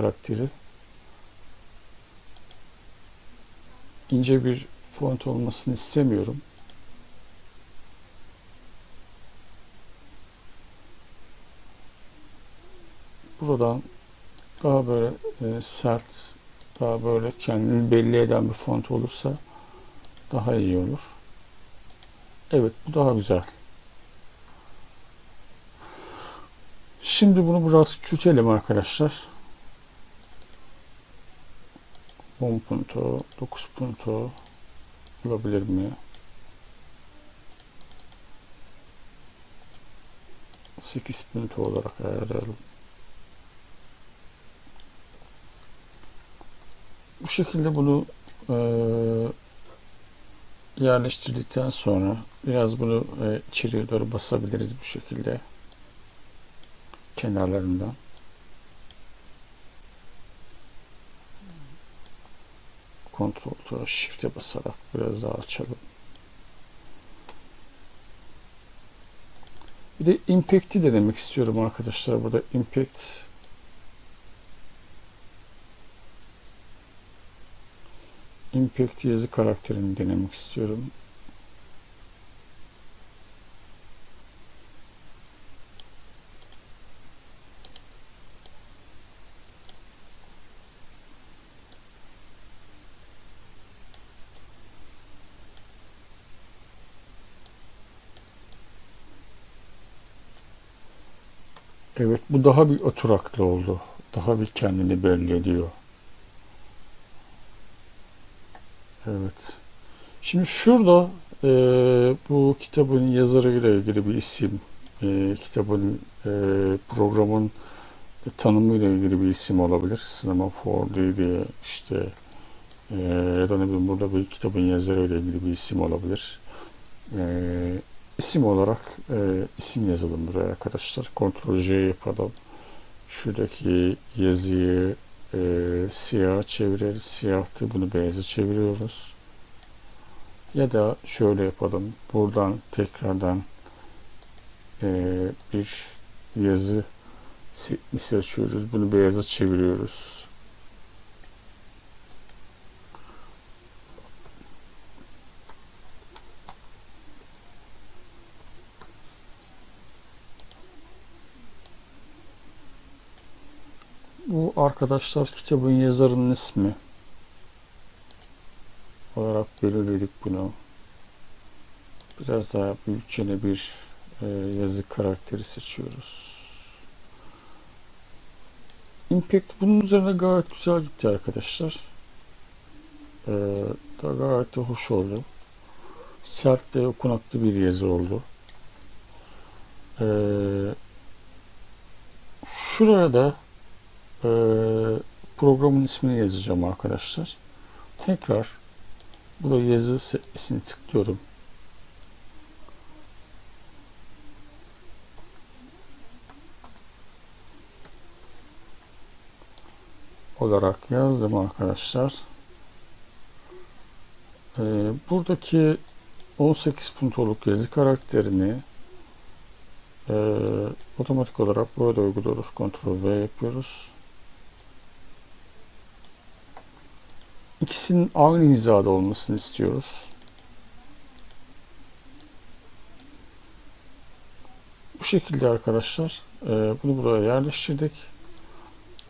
karakteri. ince bir font olmasını istemiyorum. Buradan daha böyle e, sert, daha böyle kendini belli eden bir font olursa daha iyi olur. Evet bu daha güzel. Şimdi bunu biraz küçültelim arkadaşlar. 10 punto, 9 punto olabilir mi? 8 punto olarak ayarlayalım. Bu şekilde bunu e, yerleştirdikten sonra biraz bunu e, içeriye doğru basabiliriz bu şekilde kenarlarından. Ctrl Shift'e basarak biraz daha açalım. Bir de Impact'i de demek istiyorum arkadaşlar. Burada Impact Impact yazı karakterini denemek istiyorum. Evet bu daha bir oturaklı oldu. Daha bir kendini belli ediyor. Evet. Şimdi şurada e, bu kitabın yazarıyla ilgili bir isim, e, kitabın e, programın tanımıyla ilgili bir isim olabilir. Sinema 4D diye işte e, ya da ne bileyim burada bir kitabın yazarıyla ilgili bir isim olabilir. E, isim olarak e, isim yazalım buraya arkadaşlar. Ctrl J yapalım. Şuradaki yazıyı e, siyah çevirelim. Siyahtı bunu beyaza çeviriyoruz. Ya da şöyle yapalım. Buradan tekrardan e, bir yazı sekmesi açıyoruz. Bunu beyaza çeviriyoruz. Bu arkadaşlar kitabın yazarının ismi olarak belirledik bunu. Biraz daha büyükçene bir e, yazı karakteri seçiyoruz. Impact bunun üzerine gayet güzel gitti arkadaşlar. E, da gayet de hoş oldu. Sert ve okunaklı bir yazı oldu. E, şuraya da e, programın ismini yazacağım arkadaşlar. Tekrar burada yazı sekmesini tıklıyorum. olarak yazdım arkadaşlar. Ee, buradaki 18 puntoluk yazı karakterini e, otomatik olarak burada uyguluyoruz. Ctrl V yapıyoruz. İkisinin aynı hizada olmasını istiyoruz. Bu şekilde arkadaşlar e, bunu buraya yerleştirdik.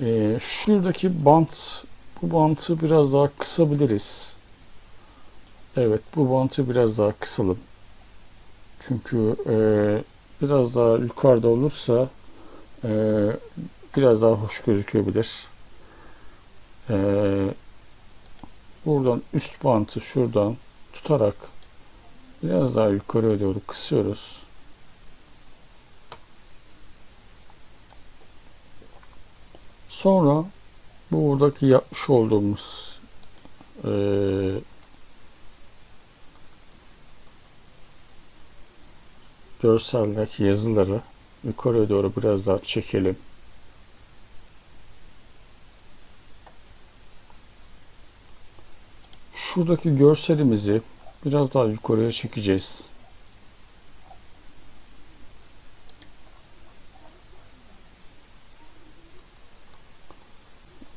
E, şuradaki bant bu bantı biraz daha kısabiliriz. Evet bu bantı biraz daha kısalım. Çünkü e, biraz daha yukarıda olursa e, biraz daha hoş gözükebilir. E, buradan üst bantı şuradan tutarak biraz daha yukarıya doğru kısıyoruz. Sonra bu buradaki yapmış olduğumuz e, görseldeki yazıları yukarıya doğru biraz daha çekelim. Şuradaki görselimizi biraz daha yukarıya çekeceğiz.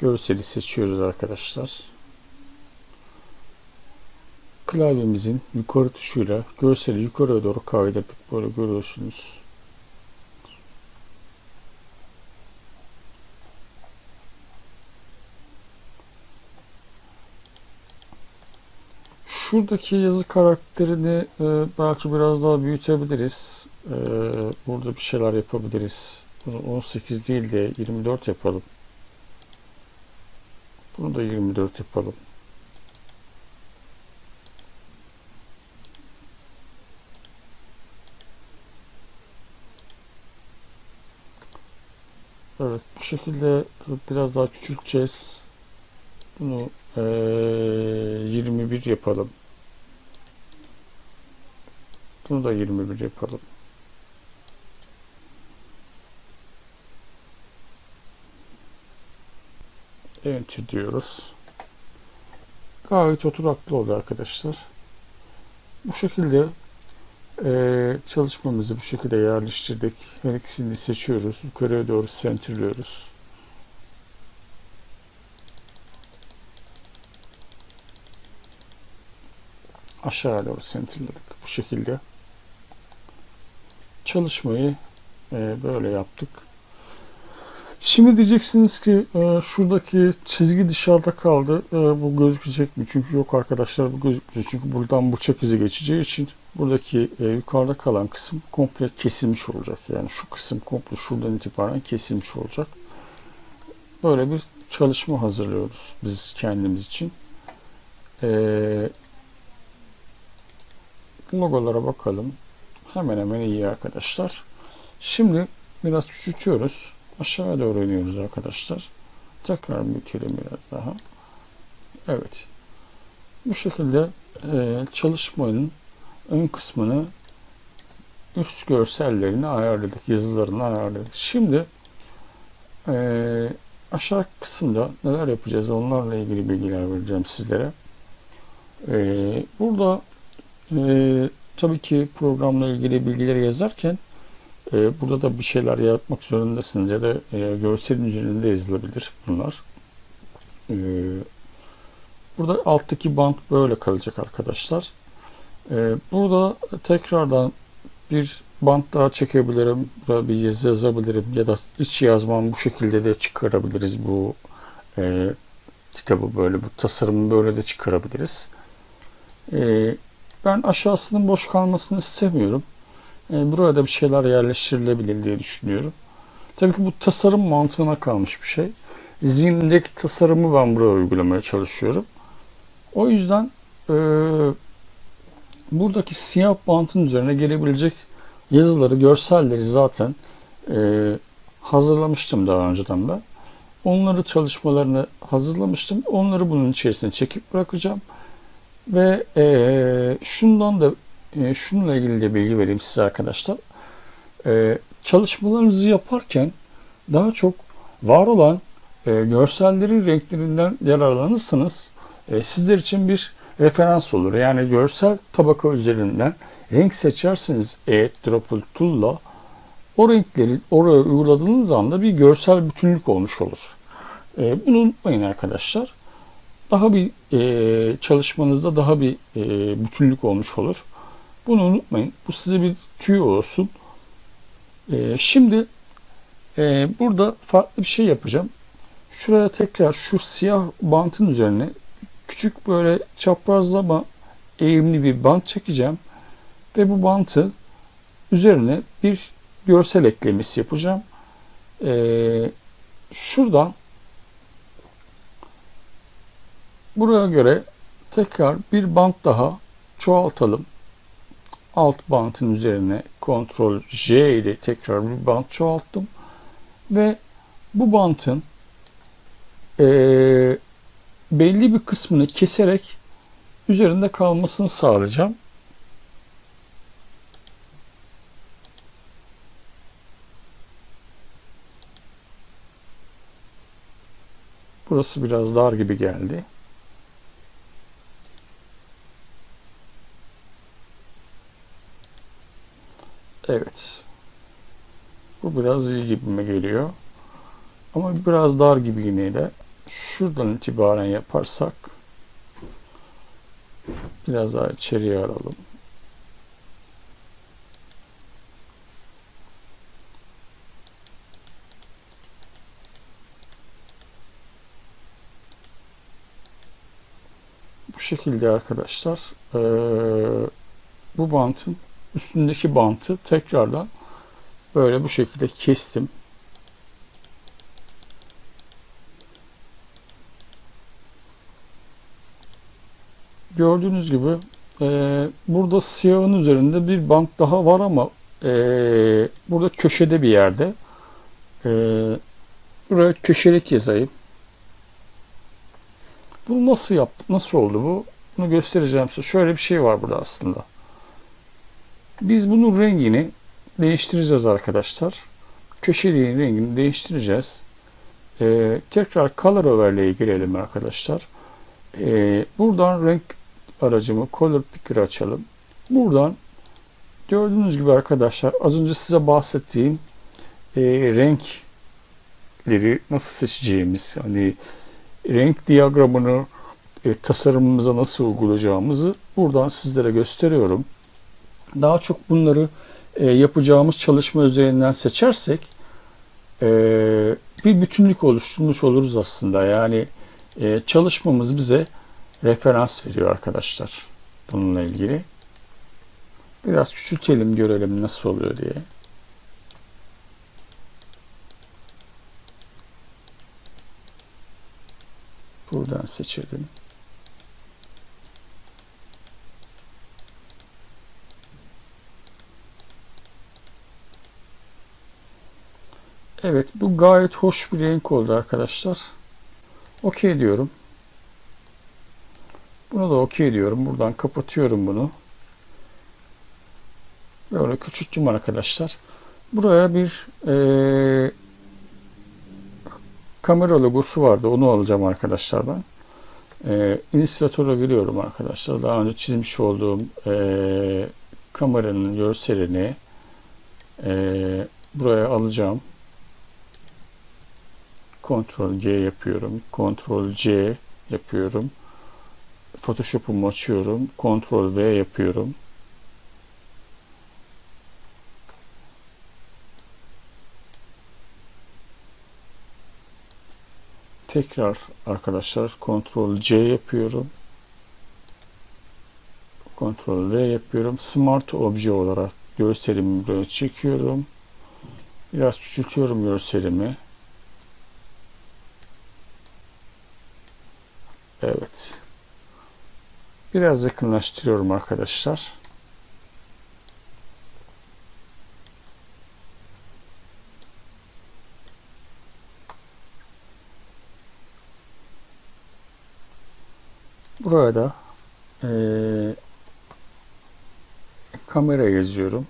görseli seçiyoruz arkadaşlar. Klavyemizin yukarı tuşuyla görseli yukarıya doğru kaydırdık. Böyle görüyorsunuz. Şuradaki yazı karakterini e, belki biraz daha büyütebiliriz. E, burada bir şeyler yapabiliriz. Bunu 18 değil de 24 yapalım. Bunu da 24 yapalım. Evet bu şekilde biraz daha küçülteceğiz. Bunu ee, 21 yapalım. Bunu da 21 yapalım. Enter diyoruz. Gayet oturaklı oldu arkadaşlar. Bu şekilde e, çalışmamızı bu şekilde yerleştirdik. Her ikisini seçiyoruz. Yukarıya doğru centerliyoruz. Aşağıya doğru centerladık. Bu şekilde. Çalışmayı e, böyle yaptık. Şimdi diyeceksiniz ki e, şuradaki çizgi dışarıda kaldı. E, bu gözükecek mi? Çünkü yok arkadaşlar bu gözükmeyecek. Çünkü buradan bıçak izi geçeceği için buradaki e, yukarıda kalan kısım komple kesilmiş olacak. Yani şu kısım komple şuradan itibaren kesilmiş olacak. Böyle bir çalışma hazırlıyoruz biz kendimiz için. E, logolara bakalım. Hemen hemen iyi arkadaşlar. Şimdi biraz küçültüyoruz. Aşağıya doğru iniyoruz arkadaşlar. Tekrar büyütelim biraz daha. Evet. Bu şekilde e, çalışmanın ön kısmını üst görsellerini ayarladık. Yazılarını ayarladık. Şimdi e, aşağı kısımda neler yapacağız onlarla ilgili bilgiler vereceğim sizlere. E, burada e, tabii ki programla ilgili bilgileri yazarken e, burada da bir şeyler yaratmak zorundasınız ya da e, görselin üzerinde yazılabilir bunlar. E, burada alttaki bant böyle kalacak arkadaşlar. E, burada tekrardan bir bant daha çekebilirim. Burada bir yazı yazabilirim ya da iç yazmam bu şekilde de çıkarabiliriz bu e, kitabı böyle bu tasarımı böyle de çıkarabiliriz. E, ben aşağısının boş kalmasını istemiyorum. E, buraya da bir şeyler yerleştirilebilir diye düşünüyorum. Tabii ki bu tasarım mantığına kalmış bir şey. Zihnimdeki tasarımı ben buraya uygulamaya çalışıyorum. O yüzden e, buradaki siyah bantın üzerine gelebilecek yazıları, görselleri zaten e, hazırlamıştım daha önceden ben. Onları çalışmalarını hazırlamıştım. Onları bunun içerisine çekip bırakacağım. Ve e, şundan da e, şununla ilgili de bilgi vereyim size arkadaşlar. E, çalışmalarınızı yaparken daha çok var olan e, görsellerin renklerinden yararlanırsanız e, sizler için bir referans olur. Yani görsel tabaka üzerinden renk seçersiniz e-Dropple Tool'la o renkleri oraya uyguladığınız anda bir görsel bütünlük olmuş olur. E, bunu unutmayın arkadaşlar. Daha bir e, çalışmanızda daha bir e, bütünlük olmuş olur. Bunu unutmayın. Bu size bir tüy olsun. E, şimdi e, burada farklı bir şey yapacağım. Şuraya tekrar şu siyah bantın üzerine küçük böyle çaprazlama eğimli bir bant çekeceğim. Ve bu bantı üzerine bir görsel eklemesi yapacağım. Ee, şuradan buraya göre tekrar bir bant daha çoğaltalım. Alt bantın üzerine Ctrl J ile tekrar bir bant çoğalttım. Ve bu bantın e, belli bir kısmını keserek üzerinde kalmasını sağlayacağım. Burası biraz dar gibi geldi. Evet. Bu biraz iyi gibime geliyor. Ama biraz dar gibi de. şuradan itibaren yaparsak biraz daha içeriye alalım. Bu şekilde arkadaşlar eee, bu bantın üstündeki bantı tekrardan böyle bu şekilde kestim. Gördüğünüz gibi eee, burada siyahın üzerinde bir bant daha var ama eee, burada köşede bir yerde. Eee, buraya köşelik yazayım. Bunu nasıl yaptık? Nasıl oldu bu? Bunu göstereceğim size. Şöyle bir şey var burada aslında. Biz bunun rengini değiştireceğiz arkadaşlar. Köşeliğin rengini değiştireceğiz. Ee, tekrar Color Overlay'e girelim arkadaşlar. Ee, buradan renk aracımı Color Picker açalım. Buradan gördüğünüz gibi arkadaşlar az önce size bahsettiğim e, renkleri nasıl seçeceğimiz hani renk diyagramını e, tasarımımıza nasıl uygulayacağımızı buradan sizlere gösteriyorum. Daha çok bunları e, yapacağımız çalışma üzerinden seçersek e, bir bütünlük oluşturmuş oluruz aslında. Yani e, çalışmamız bize referans veriyor arkadaşlar bununla ilgili. Biraz küçültelim görelim nasıl oluyor diye. Buradan seçelim. Evet bu gayet hoş bir renk oldu arkadaşlar. Okey diyorum. Bunu da okey diyorum. Buradan kapatıyorum bunu. Böyle küçülttüm arkadaşlar. Buraya bir e, kamera logosu vardı. Onu alacağım arkadaşlar ben. E, Illustrator'a giriyorum arkadaşlar. Daha önce çizmiş olduğum e, kameranın görselini e, buraya alacağım. Ctrl G yapıyorum. Ctrl C yapıyorum. Photoshop'umu açıyorum. Ctrl V yapıyorum. Tekrar arkadaşlar Ctrl C yapıyorum. Ctrl V yapıyorum. Smart Obje olarak görselimi buraya çekiyorum. Biraz küçültüyorum görselimi. Evet. Biraz yakınlaştırıyorum arkadaşlar. Buraya da e, kamera yazıyorum.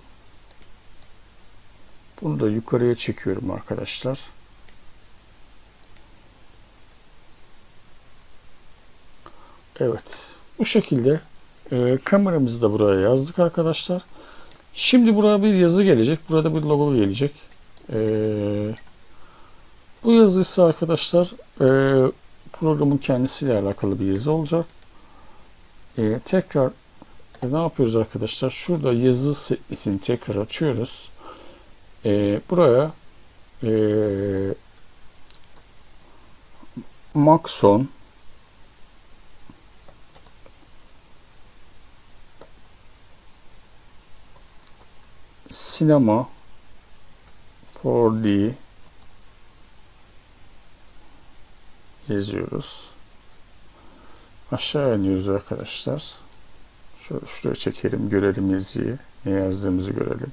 Bunu da yukarıya çekiyorum arkadaşlar. Evet. Bu şekilde e, kameramızı da buraya yazdık arkadaşlar. Şimdi buraya bir yazı gelecek. Burada bir logo gelecek. E, bu yazı ise arkadaşlar e, programın kendisiyle alakalı bir yazı olacak. E, tekrar e, ne yapıyoruz arkadaşlar? Şurada yazı sekmesini tekrar açıyoruz. E, buraya e, Maxon sinema 4D yazıyoruz. Aşağı iniyoruz arkadaşlar. Şöyle şuraya çekelim, görelim yazıyı. Ne yazdığımızı görelim.